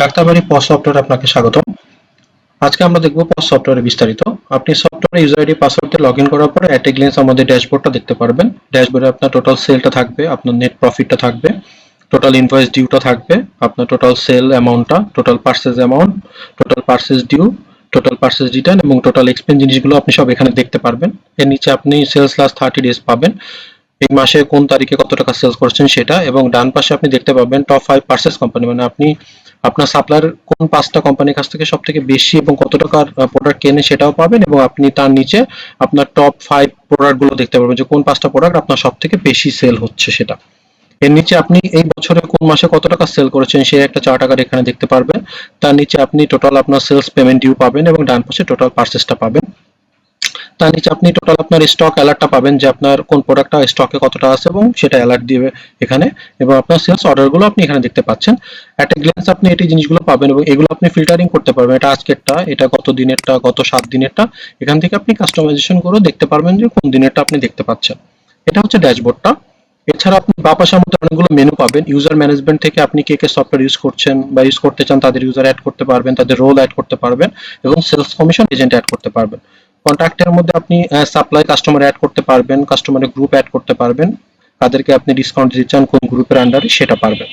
ডাক্তারবাড়ি পস software আপনাকে স্বাগত আজকে আমরা দেখব পস সফটওয়্যারে বিস্তারিত। আপনি software user ID password log in করার পরে অ্যাট গ্লিন্স আমাদের ড্যাশবোর্ডটা দেখতে পারবেন। ড্যাশবোর্ডে আপনার টোটাল সেলটা থাকবে, আপনার নেট প্রফিটটা থাকবে টোটাল ইনভয়েস ডিউটা থাকবে, আপনার টোটাল সেল অ্যামাউন্টটা total purchase amount total purchase due total purchase return এবং টোটাল এক্সপেন্স জিনিসগুলো আপনি সব এখানে দেখতে পারবেন। এর নিচে আপনি সেলস লাস্ট থার্টি ডেজ পাবেন। এই মাসে কোন তারিখে কত টাকা সেলস করছেন সেটা এবং ডান পাশে আপনি দেখতে পাবেন টপ ফাইভ পার্সেস কোম্পানি মানে আপনি আপনার সাপ্লায়ার কোন পাঁচটা কোম্পানির কাছ থেকে সব থেকে বেশি এবং কত টাকার প্রোডাক্ট কেনে সেটাও পাবেন এবং আপনি তার নিচে আপনার টপ ফাইভ প্রোডাক্টগুলো দেখতে পারবেন যে কোন পাঁচটা প্রোডাক্ট আপনার সব থেকে বেশি সেল হচ্ছে সেটা। এর নিচে আপনি এই বছরে কোন মাসে কত টাকা সেল করেছেন সেই একটা চার টাকার এখানে দেখতে পারবেন। তার নিচে আপনি টোটাল আপনার সেলস পেমেন্ট ডিউ পাবেন এবং ডান পাশে টোটাল পার্সেসটা পাবেন। তার নিচে আপনি টোটাল আপনার স্টক অ্যালার্টটা পাবেন যে আপনার কোন প্রোডাক্টটা স্টকে কতটা আছে এবং সেটা অ্যালার্ট দিবে এখানে এবং আপনার সেলস অর্ডারগুলো আপনি এখানে দেখতে পাচ্ছেন। অ্যাট এ গ্লেন্স আপনি এই জিনিসগুলো পাবেন এবং এগুলো আপনি ফিল্টারিং করতে পারবেন। এটা আজকেরটা এটা গত দিনেরটা, গত সাত দিনেরটা। এখান থেকে আপনি কাস্টমাইজেশন করে দেখতে পারবেন যে কোন দিনেরটা আপনি দেখতে পাচ্ছেন। এটা হচ্ছে ড্যাশবোর্ডটা। এছাড়া আপনি বা মধ্যে অনেকগুলো মেনু পাবেন। ইউজার ম্যানেজমেন্ট থেকে আপনি কে কে সফটওয়্যার ইউজ করছেন বা ইউজ করতে চান, তাদের ইউজার অ্যাড করতে পারবেন, তাদের রোল অ্যাড করতে পারবেন এবং সেলস কমিশন এজেন্ট অ্যাড করতে পারবেন। কন্ট্রাক্টের মধ্যে আপনি সাপ্লাই কাস্টমার অ্যাড করতে পারবেন কাস্টমারের গ্রুপ অ্যাড করতে পারবেন। তাদেরকে আপনি ডিসকাউন্ট দিতে চান কোন গ্রুপের আন্ডারে সেটা পারবেন।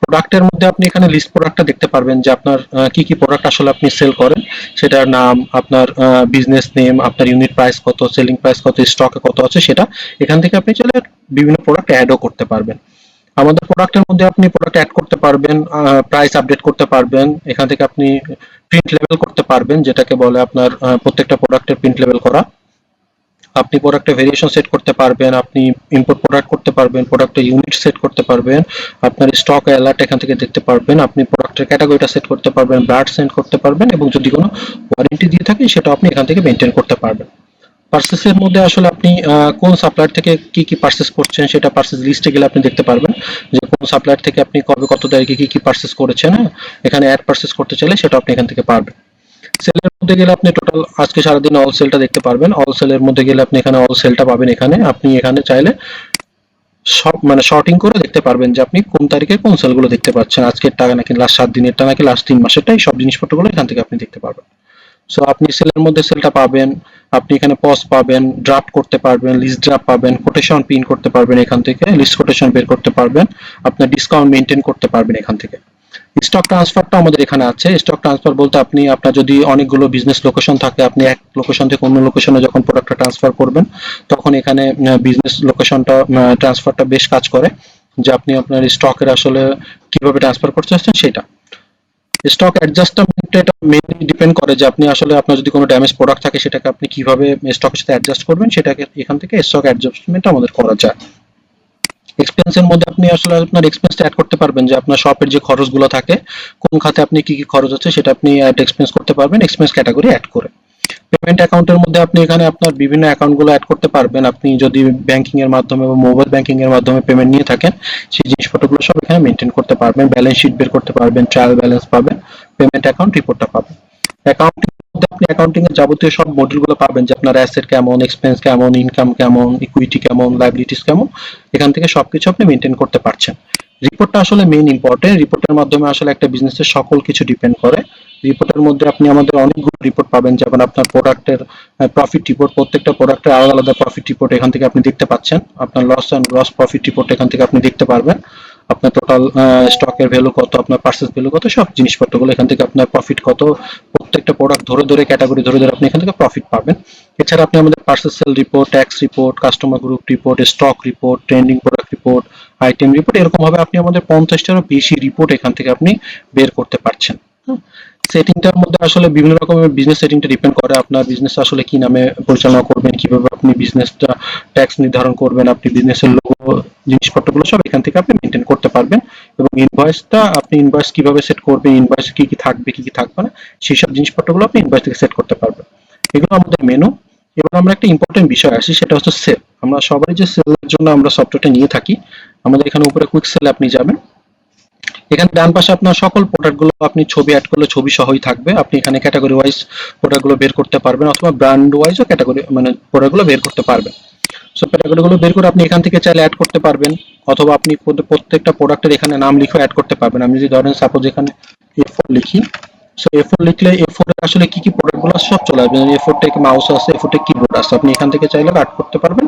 প্রোডাক্টের মধ্যে আপনি এখানে লিস্ট প্রোডাক্টটা দেখতে পারবেন যে আপনার কি কি প্রোডাক্ট আসলে আপনি সেল করেন। সেটার নাম, আপনার বিজনেস নেম আপনার ইউনিট প্রাইস কত সেলিং প্রাইস কত স্টকে কত আছে সেটা এখান থেকে আপনি চলে বিভিন্ন প্রোডাক্ট অ্যাডও করতে পারবেন। আমাদের প্রোডাক্টের মধ্যে আপনি প্রোডাক্ট অ্যাড করতে পারবেন প্রাইস আপডেট করতে পারবেন, এখান থেকে আপনি প্রিন্ট লেভেল করতে পারবেন, যেটাকে বলে আপনার প্রত্যেকটা প্রোডাক্টের প্রিন্ট লেভেল করা। আপনি প্রোডাক্টের ভেরিয়েশন সেট করতে পারবেন, আপনি ইম্পোর্ট প্রোডাক্ট করতে পারবেন প্রোডাক্টের ইউনিট সেট করতে পারবেন, আপনার স্টক অ্যালার্ট এখান থেকে দেখতে পারবেন, আপনি প্রোডাক্টের ক্যাটাগরিটা সেট করতে পারবেন ব্রাড সেন্ড করতে পারবেন, এবং যদি কোনো ওয়ারেন্টি দিয়ে থাকে সেটা আপনি এখান থেকে মেনটেন করতে পারবেন। পার্সেসের মধ্যে আসলে আপনি কোন সাপ্লায়ার থেকে কি কি পার্সেস করছেন সেটা পার্সেস লিস্টে গেলে আপনি দেখতে পারবেন যে কোন সাপ্লায়ার থেকে আপনি কবে কত তারিখে কি কি পার্সেস করেছেন হ্যাঁ? এখানে অ্যাড পার্সেস করতে চাইলে সেটা আপনি এখান থেকে পারবেন। সেলের মধ্যে গেলে আপনি টোটাল আজকে সারাদিন অল সেলটা দেখতে পারবেন। অল সেলের মধ্যে গেলে আপনি এখানে অল সেলটা পাবেন এখানে। আপনি এখানে চাইলে সব মানে শর্টিং করে দেখতে পারবেন যে আপনি কোন তারিখে কোন সেলগুলো দেখতে পাচ্ছেন। আজকের টাকা নাকি লাস্ট সাত দিনেরটা নাকি লাস্ট তিন মাসেরটা এই সব জিনিসপত্রগুলো এখান থেকে আপনি দেখতে পারবেন। সো আপনি সেলের মধ্যে সেলটা পাবেন। আপনি এখানে পজ পাবেন ড্রাফট করতে পারবেন লিস্ট ড্রাফট পাবেন কোটেশন পিন করতে পারবেন এখান থেকে লিস্ট কোটেশন বের করতে পারবেন, আপনার ডিসকাউন্ট মেনটেন করতে পারবেন এখান থেকে। স্টক ট্রান্সফারটা আমাদের এখানে আছে। স্টক ট্রান্সফার বলতে আপনি, আপনার যদি অনেকগুলো বিজনেস লোকেশন থাকে, আপনি এক লোকেশন থেকে অন্য লোকেশনে যখন প্রোডাক্টটা ট্রান্সফার করবেন, তখন এখানে বিজনেস লোকেশনটা ট্রান্সফারটা বেশ কাজ করে যে আপনি আপনার স্টকের আসলে কীভাবে ট্রান্সফার করতে চাচ্ছেন সেটা। স্টক অ্যাডজাস্টমেন্ট এটা মেইনলি ডিপেন্ড করে যে আপনি আসলে আপনার যদি কোনো ড্যামেজ প্রোডাক্ট থাকে, সেটাকে আপনি কীভাবে স্টকের সাথে অ্যাডজাস্ট করবেন, সেটাকে এখান থেকে স্টক অ্যাডজাস্টমেন্ট আমাদের করা যায়। এক্সপেন্সের মধ্যে আপনি আসলে আপনার এক্সপেন্সটা অ্যাড করতে পারবেন যে আপনার শপের যে খরচগুলো থাকে, কোন খাতে আপনি কি কি খরচ হচ্ছে, সেটা আপনি অ্যাড এক্সপেন্স করতে পারবেন এক্সপেন্স ক্যাটাগরি অ্যাড করে। পেমেন্ট অ্যাকাউন্টের মধ্যে আপনি এখানে আপনার বিভিন্ন অ্যাকাউন্টগুলো অ্যাড করতে পারবেন। আপনি যদি ব্যাংকিং এর মাধ্যমে বা মোবাইল ব্যাংকিং এর মাধ্যমে পেমেন্ট নিয়ে থাকেন, সেই জিনিসপত্রগুলো সব এখানে মেনটেন করতে পারবেন। ব্যালেন্স শিট বের করতে পারবেন ট্রায়াল ব্যালেন্স পাবেন পেমেন্ট অ্যাকাউন্ট রিপোর্টটা পাবেন। অ্যাকাউন্টিং মধ্যে আপনি অ্যাকাউন্টিং এর যাবতীয় সব মডিউলগুলো পাবেন, যে আপনার অ্যাসেট কেমন এক্সপেন্স কেমন ইনকাম কেমন ইকুইটি কেমন লাইবিলিটিস কেমন, এখান থেকে সবকিছু আপনি মেনটেন করতে পারছেন। রিপোর্টটা আসলে মেইন ইম্পর্টেন্ট রিপোর্টের মাধ্যমে আসলে একটা বিজনেসের সকল কিছু ডিপেন্ড করে। রিপোর্টের মধ্যে আপনি আমাদের অনেকগুলো রিপোর্ট পাবেন, যেমন আপনার প্রোডাক্টের প্রফিট রিপোর্ট প্রত্যেকটা প্রোডাক্টের আলাদা আলাদা প্রফিট রিপোর্ট এখান থেকে আপনি দেখতে পাচ্ছেন। আপনার loss and gross profit report এখান থেকে আপনি দেখতে পারবেন। আপনার টোটাল স্টকের ভ্যালু কত, আপনার পার্সেস ভ্যালু কত, সব জিনিসপত্রগুলো এখান থেকে আপনার প্রফিট কত, প্রত্যেকটা প্রোডাক্ট ধরে ধরে ক্যাটাগরি ধরে ধরে আপনি এখান থেকে প্রফিট পাবেন। এছাড়া আপনি আমাদের purchase sale report tax report customer group report stock report trending product report item report এরকমভাবে আপনি আমাদের পঞ্চাশটারও বেশি রিপোর্ট এখান থেকে আপনি বের করতে পারছেন। সেটিংটার মধ্যে আসলে বিভিন্ন রকমের বিজনেস সেটিংটা ডিপেন্ড করে আপনার বিজনেস আসলে কি নামে পরিচালনা করবেন, কীভাবে আপনি বিজনেসটা ট্যাক্স নির্ধারণ করবেন, আপনি বিজনেসের লোগো জিনিসপত্রগুলো সব এখান থেকে আপনি মেনটেন করতে পারবেন এবং ইনভয়েসটা আপনি ইনভয়েস কীভাবে সেট করবেন ইনভয়েস কি কি থাকবে, কি কি থাকবে না, সেই সব জিনিসপত্রগুলো আপনি ইনভয়েস থেকে সেট করতে পারবেন। এগুলো আমাদের মেনু এবার আমরা একটা ইম্পর্টেন্ট বিষয় আসি, সেটা হচ্ছে সেল আমরা সবাই যে সেলের জন্য আমরা সফটওয়্যারটা নিয়ে থাকি, আমাদের এখানে উপরে কুইক সেলে আপনি যাবেন। এখানে ডান পাশে আপনার সকল প্রোডাক্টগুলো আপনি ছবি অ্যাড করলে ছবি সহই থাকবে। আপনি এখানে ক্যাটাগরি ওয়াইজ প্রোডাক্টগুলো বের করতে পারবেন অথবা ব্র্যান্ড ওয়াইজও ক্যাটাগরি মানে প্রোডাক্টগুলো বের করতে পারবেন। সো ক্যাটাগরিগুলো বের করে আপনি এখান থেকে চাইলে অ্যাড করতে পারবেন, অথবা আপনি প্রত্যেকটা প্রোডাক্টের এখানে নাম লিখে অ্যাড করতে পারবেন। আমি যদি ধরেন সাপোজ এখানে এ ফোর লিখি সো এ ফোর লিখলে এ আসলে কি কি প্রোডাক্টগুলো সব চলে আসবে? এ ফোর থেকে মাউস আছে এ ফোর থেকে কিবোর্ড আছে। আপনি এখান থেকে চাইলে অ্যাড করতে পারবেন,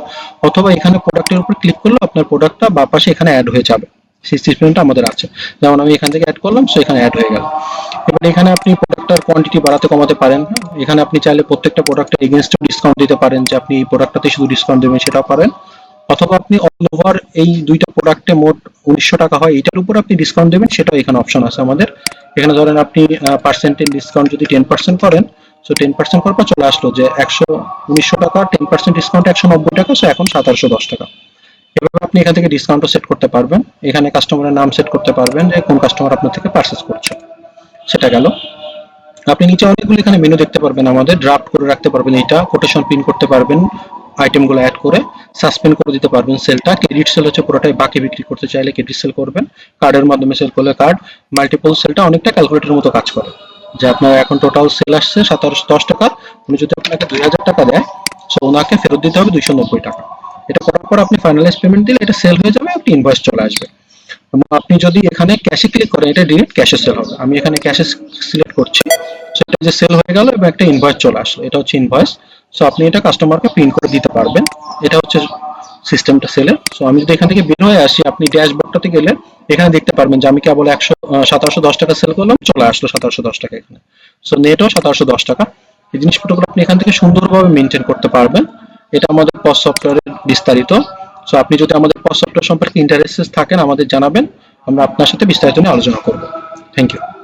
অথবা এখানে প্রোডাক্টের উপর ক্লিক করলে আপনার প্রোডাক্টটা বা পাশে এখানে অ্যাড হয়ে যাবে। সেই সিস্টেমটা আমাদের আছে। যেমন আমি এখান থেকে অ্যাড করলাম সো এখানে অ্যাড হয়ে গেল। এবার এখানে আপনি প্রোডাক্টটার কোয়ান্টিটি বাড়াতে কমাতে পারেন। এখানে আপনি চাইলে প্রত্যেকটা প্রোডাক্টের এগেনস্টে ডিসকাউন্ট দিতে পারেন, যে আপনি এই প্রোডাক্টটাতে শুধু ডিসকাউন্ট দেবেন সেটাও পারেন। অথবা আপনি অল ওভার এই দুইটা প্রোডাক্টে মোট উনিশশো টাকা হয়, এটার উপর আপনি ডিসকাউন্ট দেবেন, সেটাও এখানে অপশন আছে আমাদের। এখানে ধরেন আপনি পার্সেন্টেজ ডিসকাউন্ট যদি টেন পার্সেন্ট করেন সো টেন পার্সেন্ট করার পর চলে আসলো যে একশো উনিশশো টাকা টেন পার্সেন্ট ডিসকাউন্ট একশো নব্বই টাকা সো এখন সাতারশো দশ টাকা। এভাবে আপনি এখান থেকে ডিসকাউন্টও সেট করতে পারবেন। এখানে কাস্টমারের নাম সেট করতে পারবেন যে কোন কাস্টমার আপনার থেকে পারচেস করছে। সেটা গেল। আপনি নিচে অনেকগুলো এখানে মেনু দেখতে পারবেন আমাদের। ড্রাফট করে রাখতে পারবেন এটা কোটেশন পিন করতে পারবেন আইটেমগুলো অ্যাড করে সাসপেন্ড করে দিতে পারবেন সেলটা ক্রেডিট সেল হচ্ছে পুরোটাই বাকি বিক্রি করতে চাইলে ক্রেডিট সেল করবেন। কার্ডের মাধ্যমে সেল করলে কার্ড মাল্টিপল সেলটা অনেকটা ক্যালকুলেটরের মতো কাজ করে। যে আপনার এখন টোটাল সেল আসছে সাতারশো দশ টাকা। উনি যদি আপনাকে দুই হাজার টাকা দেয় সো ওনাকে ফেরত দিতে হবে দুইশো নব্বই টাকা। এটা করার পর আপনি ফাইনালাইজ পেমেন্ট দিলে এটা সেল হয়ে যাবে, একটি ইনভয়েস চলে আসবে। আপনি যদি এখানে ক্যাশে ক্লিক করেন, এটা ডিরেক্ট ক্যাশে সেল হবে। আমি এখানে ক্যাশে সিলেক্ট করছি, সেটা যে সেল হয়ে গেল এবং একটা ইনভয়েস চলে আসলো। এটা হচ্ছে ইনভয়েস সো আপনি এটা কাস্টমারকে প্রিন্ট করে দিতে পারবেন। এটা হচ্ছে সিস্টেমটা সেলের সো আমি যদি এখান থেকে বের হয়ে আসি, আপনি ড্যাশবোর্ডটাতে গেলে এখানে দেখতে পারবেন যে আমি কেবল একশো সতেরোশো দশ টাকা সেল করলাম, চলে আসলো সতেরোশো দশ টাকা এখানে। সো নেটও সতেরোশো দশ টাকা। এই জিনিসপত্রগুলো আপনি এখান থেকে সুন্দরভাবে মেনটেন করতে পারবেন। এটা আমাদের পস সফটওয়্যারের বিস্তারিত। সো আপনি যদি আমাদের পস সফটওয়্যার সম্পর্কে ইন্টারেস্টেড থাকেন, আমাদের জানাবেন, আমরা আপনার সাথে বিস্তারিত নিয়ে আলোচনা করব। Thank you